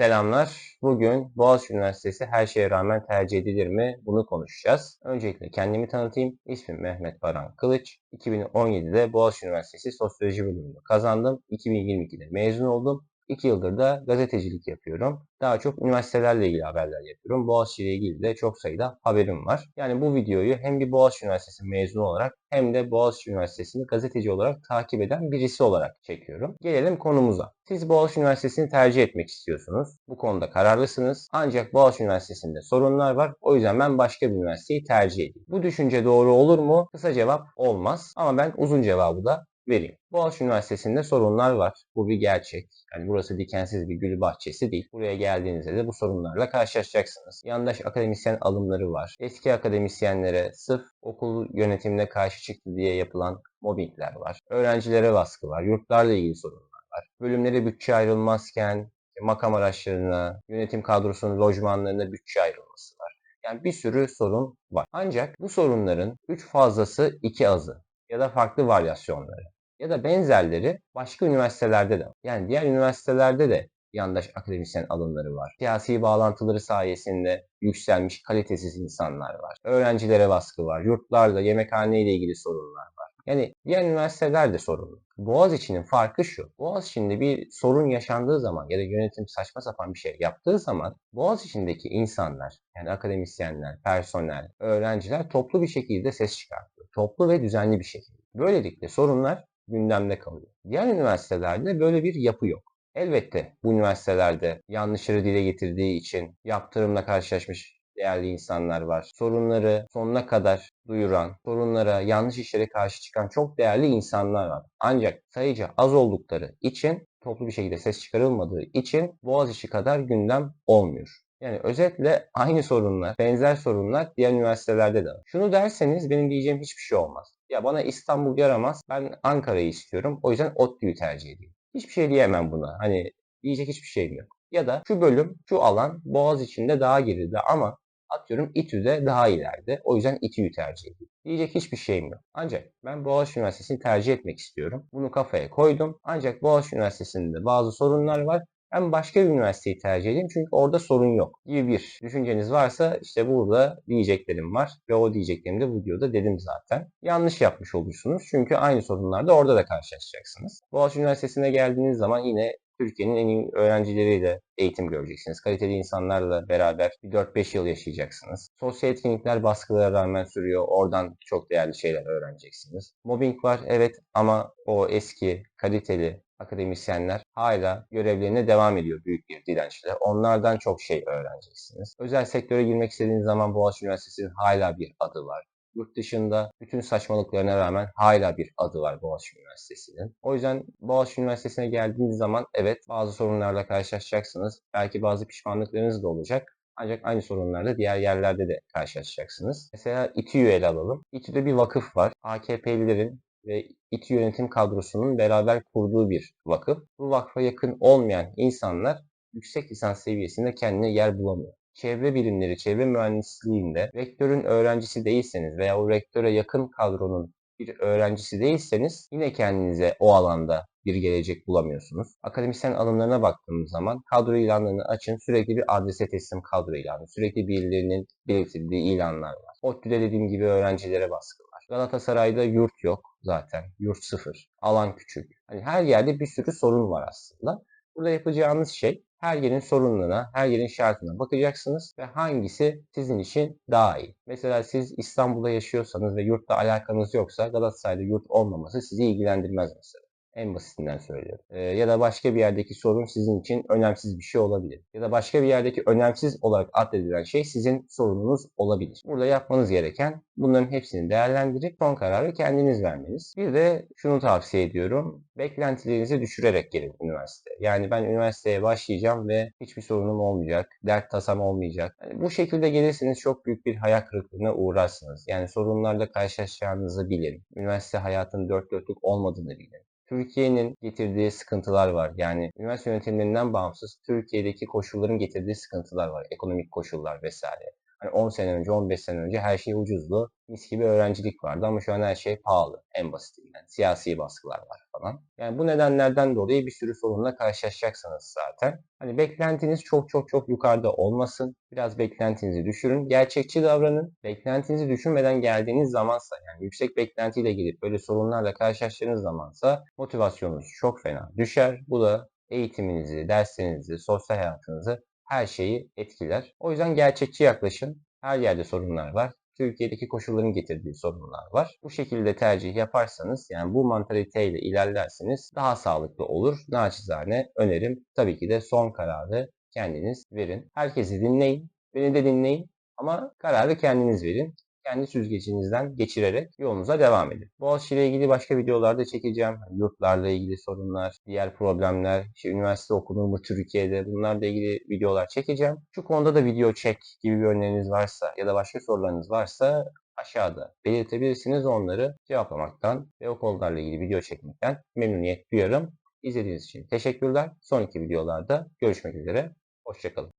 Selamlar. Bugün Boğaziçi Üniversitesi her şeye rağmen tercih edilir mi? Bunu konuşacağız. Öncelikle kendimi tanıtayım. İsmim Mehmet Baran Kılıç. 2017'de Boğaziçi Üniversitesi Sosyoloji bölümünü kazandım. 2022'de mezun oldum. 2 yıldır da gazetecilik yapıyorum. Daha çok üniversitelerle ilgili haberler yapıyorum. Boğaziçi ile ilgili de çok sayıda haberim var. Yani bu videoyu hem bir Boğaziçi Üniversitesi mezunu olarak hem de Boğaziçi Üniversitesi'ni gazeteci olarak takip eden birisi olarak çekiyorum. Gelelim konumuza. Siz Boğaziçi Üniversitesi'ni tercih etmek istiyorsunuz. Bu konuda kararlısınız. Ancak Boğaziçi Üniversitesi'nde sorunlar var. O yüzden ben başka bir üniversiteyi tercih edeyim. Bu düşünce doğru olur mu? Kısa cevap olmaz. Ama ben uzun cevabı da vereyim. Boğaziçi Üniversitesi'nde sorunlar var. Bu bir gerçek. Yani burası dikensiz bir gül bahçesi değil. Buraya geldiğinizde de bu sorunlarla karşılaşacaksınız. Yandaş akademisyen alımları var. Eski akademisyenlere sırf okul yönetimine karşı çıktı diye yapılan mobbingler var. Öğrencilere baskı var. Yurtlarla ilgili sorunlar var. Bölümlere bütçe ayrılmazken makam araçlarına, yönetim kadrosunun lojmanlarına bütçe ayrılması var. Yani bir sürü sorun var. Ancak bu sorunların 3 fazlası 2 azı ya da farklı varyasyonları ya da benzerleri başka üniversitelerde de. Yani diğer üniversitelerde de yandaş akademisyen alımları var. Siyasi bağlantıları sayesinde yükselmiş kalitesiz insanlar var. Öğrencilere baskı var. Yurtlarla, yemekhane ile ilgili sorunlar var. Yani diğer üniversiteler de sorunlu. Boğaziçi'nin farkı şu. Boğaziçi'nde bir sorun yaşandığı zaman ya da yönetim saçma sapan bir şey yaptığı zaman Boğaziçi'ndeki insanlar yani akademisyenler, personel, öğrenciler toplu bir şekilde ses çıkartıyor. Toplu ve düzenli bir şekilde. Böylelikle sorunlar gündemde kalıyor. Diğer üniversitelerde böyle bir yapı yok. Elbette bu üniversitelerde yanlışları dile getirdiği için yaptırımla karşılaşmış değerli insanlar var. Sorunları sonuna kadar duyuran, sorunlara, yanlış işlere karşı çıkan çok değerli insanlar var. Ancak sayıca az oldukları için, toplu bir şekilde ses çıkarılmadığı için Boğaziçi kadar gündem olmuyor. Yani özetle aynı sorunlar, benzer sorunlar diğer üniversitelerde de var. Şunu derseniz benim diyeceğim hiçbir şey olmaz. Ya bana İstanbul yaramaz, ben Ankara'yı istiyorum. O yüzden ODTÜ'yü tercih edeyim. Hiçbir şey diyemem buna. Hani diyecek hiçbir şeyim yok. Ya da şu bölüm, şu alan Boğaz içinde daha geride ama atıyorum İTÜ'de daha ileride. O yüzden İTÜ'yü tercih ediyorum. Diyecek hiçbir şeyim yok. Ancak ben Boğaziçi Üniversitesi'ni tercih etmek istiyorum. Bunu kafaya koydum. Ancak Boğaziçi Üniversitesi'nde bazı sorunlar var ben başka bir üniversiteyi tercih edeyim çünkü orada sorun yok gibi bir düşünceniz varsa işte burada diyeceklerim var ve o diyeceklerimi de bu videoda dedim zaten. Yanlış yapmış olursunuz çünkü aynı sorunlarda orada da karşılaşacaksınız. Boğaziçi Üniversitesi'ne geldiğiniz zaman yine Türkiye'nin en iyi öğrencileriyle eğitim göreceksiniz. Kaliteli insanlarla beraber 4-5 yıl yaşayacaksınız. Sosyal etkinlikler baskılara rağmen sürüyor. Oradan çok değerli şeyler öğreneceksiniz. Mobbing var evet ama o eski, kaliteli, akademisyenler hala görevlerine devam ediyor büyük bir dirençle. Onlardan çok şey öğreneceksiniz. Özel sektöre girmek istediğiniz zaman Boğaziçi Üniversitesi'nin hala bir adı var. Yurt dışında bütün saçmalıklarına rağmen hala bir adı var Boğaziçi Üniversitesi'nin. O yüzden Boğaziçi Üniversitesi'ne geldiğiniz zaman evet bazı sorunlarla karşılaşacaksınız. Belki bazı pişmanlıklarınız da olacak. Ancak aynı sorunlarla diğer yerlerde de karşılaşacaksınız. Mesela İTÜ'yü ele alalım. İTÜ'de bir vakıf var. AKP'lilerin ve İTÜ yönetim kadrosunun beraber kurduğu bir vakıf. Bu vakfa yakın olmayan insanlar yüksek lisans seviyesinde kendine yer bulamıyor. Çevre bilimleri, çevre mühendisliğinde rektörün öğrencisi değilseniz veya o rektöre yakın kadronun bir öğrencisi değilseniz yine kendinize o alanda bir gelecek bulamıyorsunuz. Akademisyen alımlarına baktığımız zaman kadro ilanlarını açın. Sürekli bir adrese teslim kadro ilanı. Sürekli birilerinin belirtildiği ilanlar var. ODTÜ'de dediğim gibi öğrencilere baskı. Galatasaray'da yurt yok zaten. Yurt sıfır. Alan küçük. Hani her yerde bir sürü sorun var aslında. Burada yapacağınız şey her yerin sorunlarına, her yerin şartına bakacaksınız ve hangisi sizin için daha iyi. Mesela siz İstanbul'da yaşıyorsanız ve yurtla alakanız yoksa Galatasaray'da yurt olmaması sizi ilgilendirmez mesela. En basitinden söylüyorum. Ee, ya da başka bir yerdeki sorun sizin için önemsiz bir şey olabilir. Ya da başka bir yerdeki önemsiz olarak addedilen şey sizin sorununuz olabilir. Burada yapmanız gereken bunların hepsini değerlendirip son kararı kendiniz vermeniz. Bir de şunu tavsiye ediyorum. Beklentilerinizi düşürerek gelin üniversiteye. Yani ben üniversiteye başlayacağım ve hiçbir sorunum olmayacak. Dert tasam olmayacak. Yani bu şekilde gelirseniz çok büyük bir hayal kırıklığına uğrarsınız. Yani sorunlarla karşılaşacağınızı bilin. Üniversite hayatının dört dörtlük olmadığını bilin. Türkiye'nin getirdiği sıkıntılar var. Yani üniversite yönetimlerinden bağımsız Türkiye'deki koşulların getirdiği sıkıntılar var. Ekonomik koşullar vesaire. Hani 10 sene önce, 15 sene önce her şey ucuzdu. Mis gibi öğrencilik vardı ama şu an her şey pahalı. En basitinden. Siyasi baskılar var falan. Yani bu nedenlerden dolayı bir sürü sorunla karşılaşacaksınız zaten. Hani beklentiniz çok çok çok yukarıda olmasın. Biraz beklentinizi düşürün. Gerçekçi davranın. Beklentinizi düşünmeden geldiğiniz zamansa yani yüksek beklentiyle gelip böyle sorunlarla karşılaştığınız zamansa motivasyonunuz çok fena düşer. Bu da eğitiminizi, derslerinizi, sosyal hayatınızı her şeyi etkiler. O yüzden gerçekçi yaklaşın. Her yerde sorunlar var. Türkiye'deki koşulların getirdiği sorunlar var. Bu şekilde tercih yaparsanız yani bu mantaliteyle ilerlerseniz daha sağlıklı olur. Naçizane önerim tabii ki de son kararı kendiniz verin. Herkesi dinleyin. Beni de dinleyin. Ama kararı kendiniz verin kendi süzgecinizden geçirerek yolunuza devam edin. Boğaziçi ile ilgili başka videolarda çekeceğim. Yurtlarla ilgili sorunlar, diğer problemler, işte üniversite okunur mu Türkiye'de bunlarla ilgili videolar çekeceğim. Şu konuda da video çek gibi bir öneriniz varsa ya da başka sorularınız varsa aşağıda belirtebilirsiniz. Onları cevaplamaktan ve o konularla ilgili video çekmekten memnuniyet duyarım. İzlediğiniz için teşekkürler. Sonraki videolarda görüşmek üzere. Hoşçakalın.